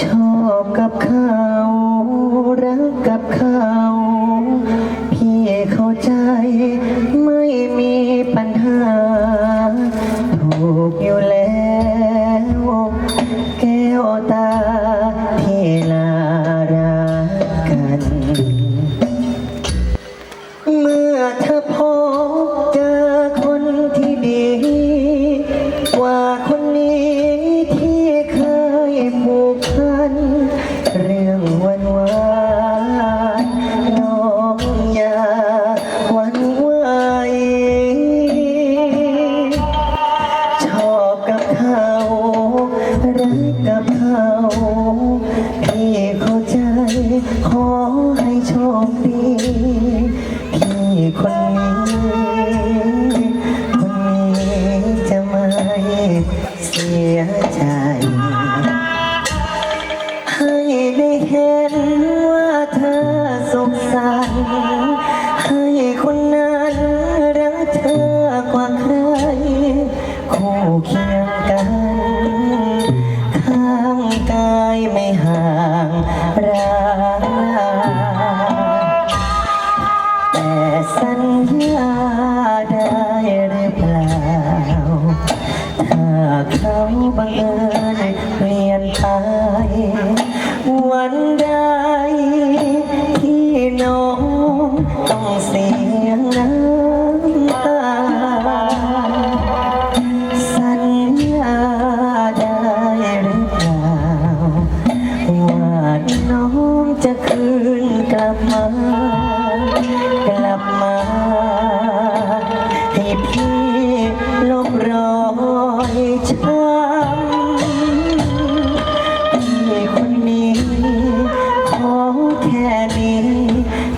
ชอบกับเขารักกับเขาพี่เข้าใจไม่มีปัญหา ถูกอยู่แล้ว แก้วตาที่ลารักกัน เมื่อเธอพบเจอคนที่ดีกว่าคน ขอให้โชคดีพี่คนนี้ คนนี้จะไม่เสียใจ ได้หรือเปล่า ถ้าเขาบังเอิญเปลี่ยนไป วันใดที่น้องต้องเสียน้ำตา สัญญาได้หรือเปล่า ว่าน้องจะคืนกลับมา ลบรอยช้ำพี่คนนี้ ขอแค่นี้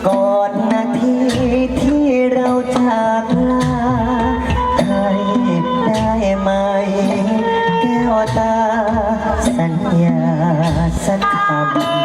ก่อนนาทีที่เราจากลาให้ได้ไหม แก้วตา สัญญาสักคำ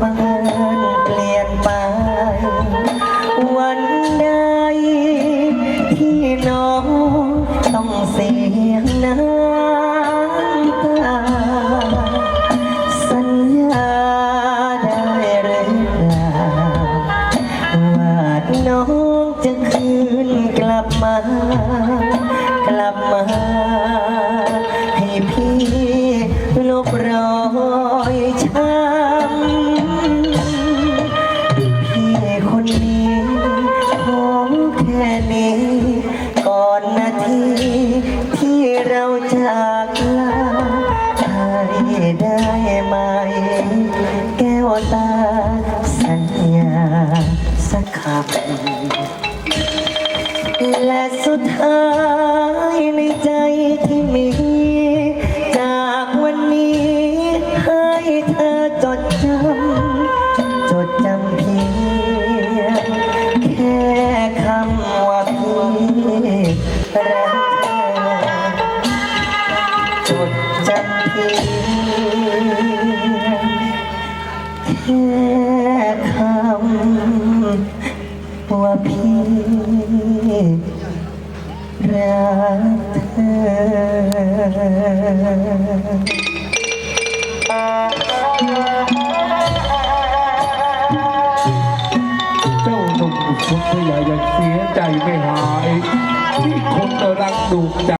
บังเอิญเปลี่ยนไป วันใดที่น้องต้องเสียงน้ำตา สัญญาได้หรือเปล่าว่าน้องจะคืนกลับมา กลับมา คนนี้ขอแค่นี้ก่อนนาทีที่เราจากลาให้ได้ไหม แก้วตา สัญญาสักคำและสุดท้ายในใจที่มี จากวันนี้ให้เธอจดจำ รักเธอ เจ้าหนุ่มสุดที่ใหญ่ยังเสียใจไม่หาย ที่คนรักดูใจ